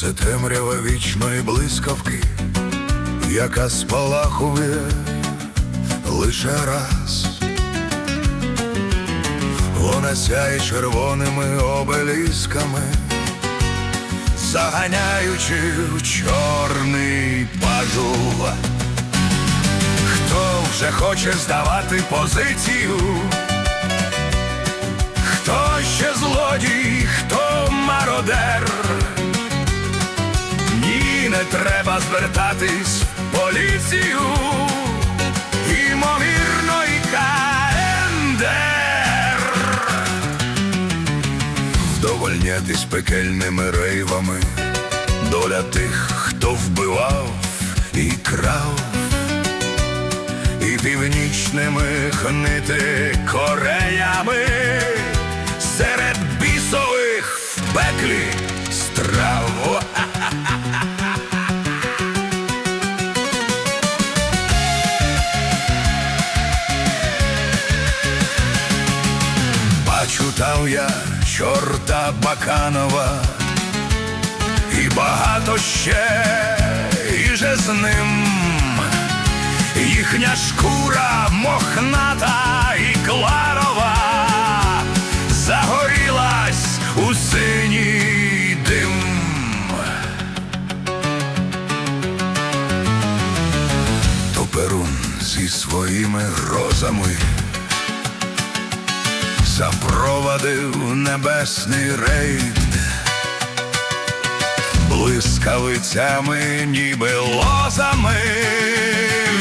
Це темрява вічної блискавки, яка спалахує лише раз. Вона сяє червоними обелісками, заганяючи в чорний пажул. Хто вже хоче здавати позицію? Хто ще злодій, хто мародер? Ні, не треба звертатись в поліцію. Імовірно, і КНДР. Вдовольнятись пекельними рейвами, доля тих, хто вбивав і крав, і північними хнити кореями в пеклі страв. Бачу я чорта Баканова і багато ще і же з ним їхня шкура мохната зі своїми грозами запровадив небесний рейд блискавицями, ніби лозами.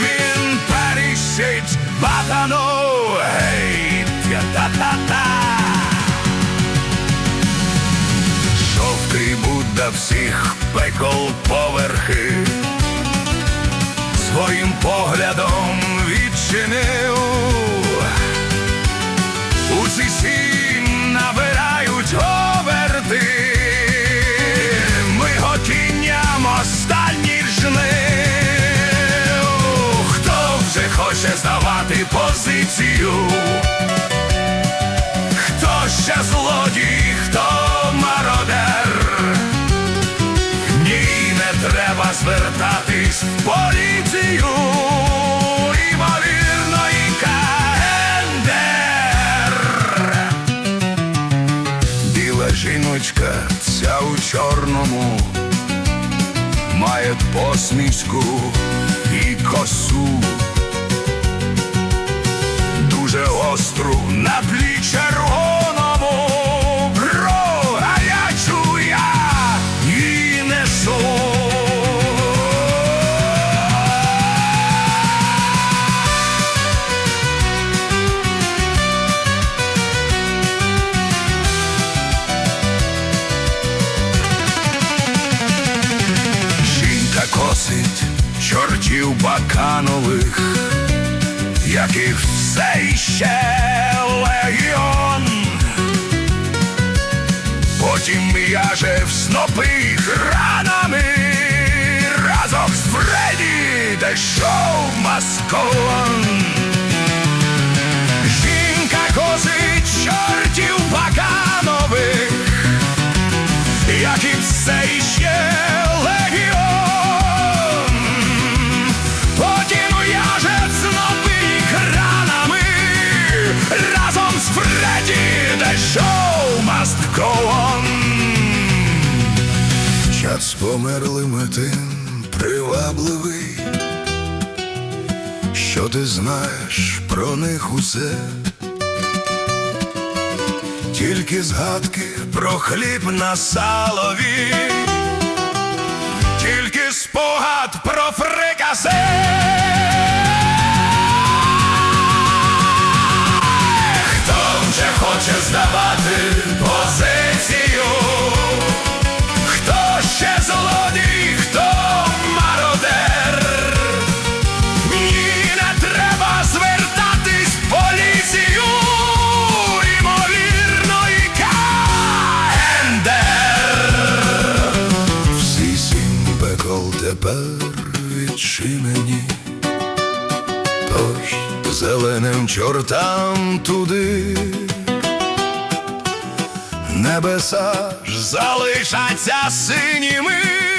Він перішить батану гейт та-та-та. Жовтий Будда всіх пекол поверхи, відчинив. Усі сім набирають оберти, ми готінням останніх жнив. Хто вже хоче здавати позицію? Хто ще злодій, хто мародер? Ні, не треба звертатись в поліцію. Жіночка, ця у чорному, має посмішку і косу. Дуже остру на тлі баканових, яких все іще легіон. Потім в'яже в снопи гранами разом з Фредді, де шоу маскон. Час померлими тим привабливий, що ти знаєш про них усе. Тільки згадки про хліб на салові, тільки спогад про фрикасе. Хоче здавати Тож зеленим чортам туди. небеса ж залишаться синіми.